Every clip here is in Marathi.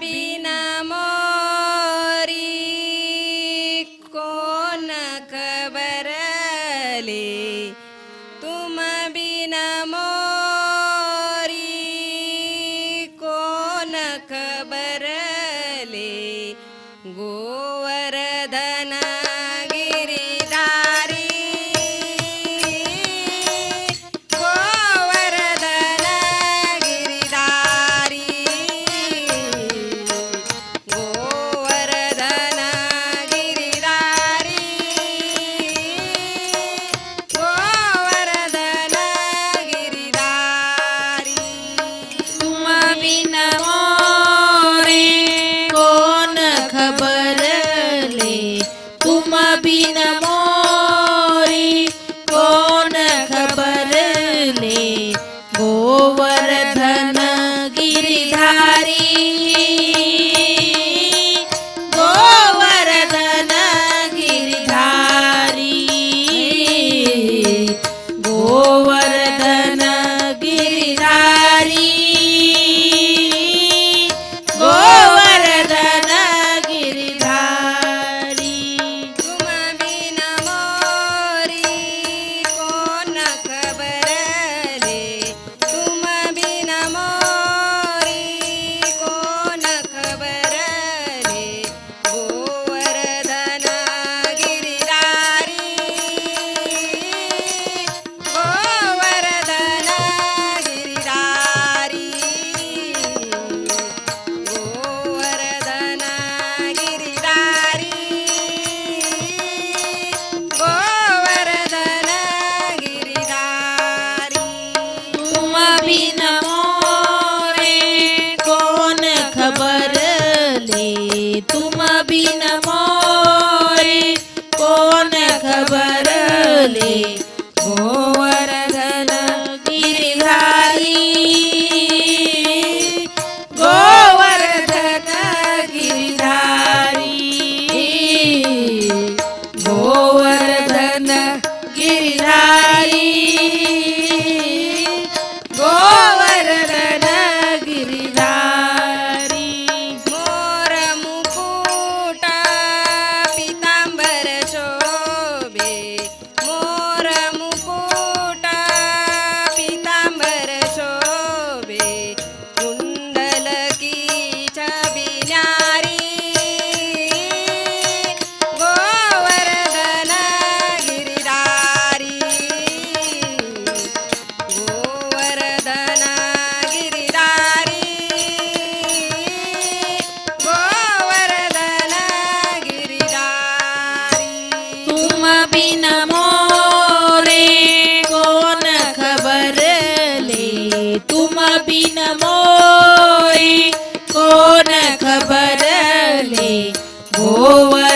बिना मोरी कोन खबर खबरले तुम बिना मोरी खबर ले? गोवर तुम बिन मोरे कौन खबर ले नमो रे कोर ले? तुम भी नमो रे खबर ले? गोवर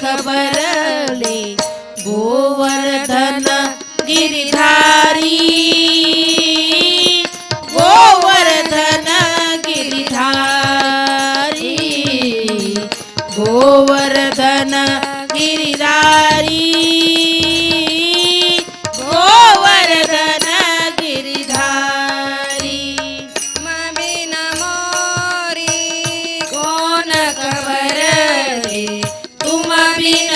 खबरले. गोवर्धन गिरिधारी. गोवर्धन गिरिधारी. गोवर्धन गिरिधारी. मोरी